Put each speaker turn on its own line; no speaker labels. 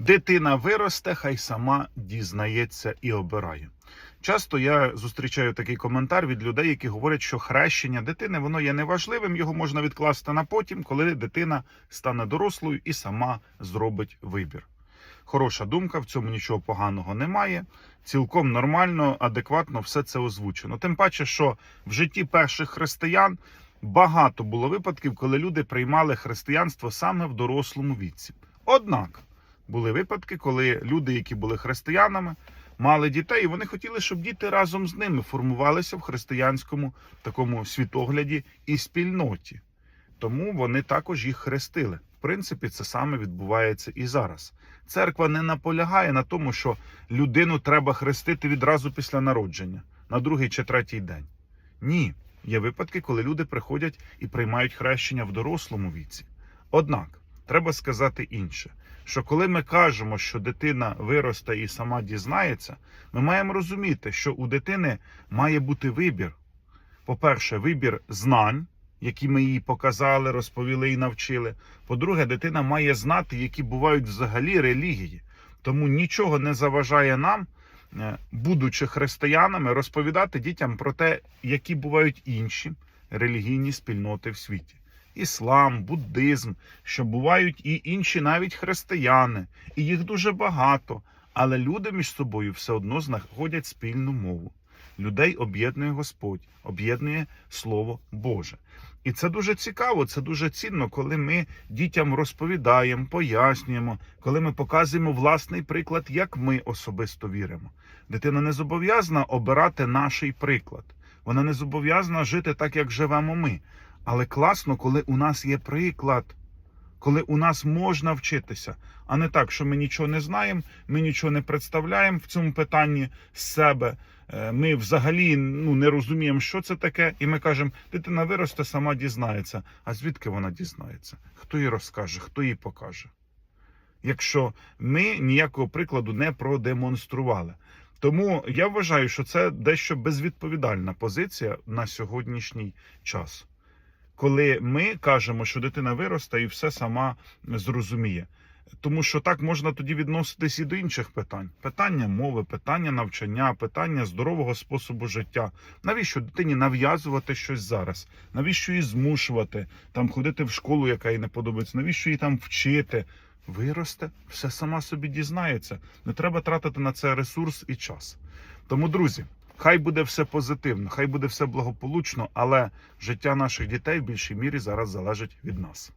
Дитина виросте, хай сама дізнається і обирає. Часто я зустрічаю такий коментар від людей, які говорять, що хрещення дитини воно є неважливим, його можна відкласти на потім, коли дитина стане дорослою і сама зробить вибір. Хороша думка, в цьому нічого поганого немає. Цілком нормально, адекватно все це озвучено. Тим паче, що в житті перших християн багато було випадків, коли люди приймали християнство саме в дорослому віці. Однак були випадки, коли люди, які були християнами, мали дітей, і вони хотіли, щоб діти разом з ними формувалися в християнському такому світогляді і спільноті. Тому вони також їх хрестили. В принципі, це саме відбувається і зараз. Церква не наполягає на тому, що людину треба хрестити відразу після народження, на другий чи третій день. Ні, є випадки, коли люди приходять і приймають хрещення в дорослому віці. Однак, треба сказати інше: що коли ми кажемо, що дитина виросте і сама дізнається, ми маємо розуміти, що у дитини має бути вибір. По-перше, вибір знань, які ми їй показали, розповіли і навчили. По-друге, дитина має знати, які бувають взагалі релігії. Тому нічого не заважає нам, е, будучи християнами, розповідати дітям про те, які бувають інші релігійні спільноти в світі. Іслам, буддизм, що бувають і інші навіть християни, і їх дуже багато. Але люди між собою все одно знаходять спільну мову. Людей об'єднує Господь, об'єднує Слово Боже. І це дуже цікаво, це дуже цінно, коли ми дітям розповідаємо, пояснюємо, коли ми показуємо власний приклад, як ми особисто віримо. Дитина не зобов'язана обирати наш приклад. Вона не зобов'язана жити так, як живемо ми. Але класно, коли у нас є приклад, коли у нас можна вчитися, а не так, що ми нічого не знаємо, ми нічого не представляємо в цьому питанні з себе. Е, Ми взагалі ну, не розуміємо, що це таке, і ми кажемо, дитина виросте, сама дізнається. А звідки вона дізнається? Хто їй розкаже, хто їй покаже? Якщо ми ніякого прикладу не продемонстрували. Тому я вважаю, що це дещо безвідповідальна позиція на сьогоднішній час коли ми кажемо, що дитина виросте і все сама зрозуміє. Тому що так можна тоді відноситись і до інших питань: питання мови, питання навчання, питання здорового способу життя. Навіщо дитині нав'язувати щось зараз? Навіщо її змушувати там ходити в школу, яка їй не подобається? Навіщо її там вчити? Виросте, все сама собі дізнається. Не треба тратити на це ресурс і час. Тому, друзі, Хай буде все позитивно, хай буде все благополучно, але життя наших дітей в більшій мірі зараз залежить від нас.